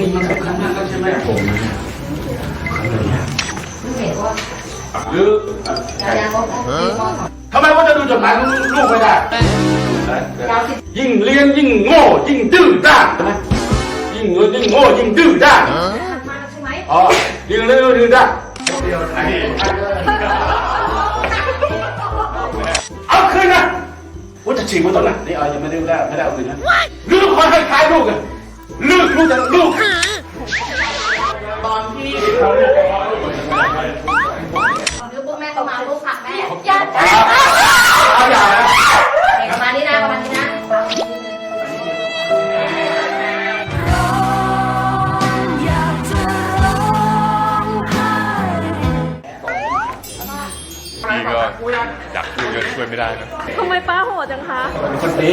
แม่ผมนะเห็นว่าหรือดาราเขาเขาทำไมว่าจะดูจดหมายของลูกไม่ได้ยิ่งเรียนยิ่งโง่ยิ่งดื้อด้านใช่ไหมยิ่งเรียนยิ่งโง่ยิ่งดื้อด้านมาใช่ไหมอ๋อยิ่งเรียนยิ่งดื้อด้านเอาคืนนะว่าจะฉีกมันตอนไหนนี่เอายังไม่ได้ได้ไม่ได้เอาคืนนะลูกคอยให้คลายลูกอะลูกลูกจะลูก นิ้วปุ๊บแม่ก็มาปุ๊บผลักแม่อยัดเอาเอาอย่านะประมาณนี้นะประมาณนี้นะพี่ก็อยากคุยก็ช่วยไม่ได้นะทำไมป้าโหดจังคะ คนดี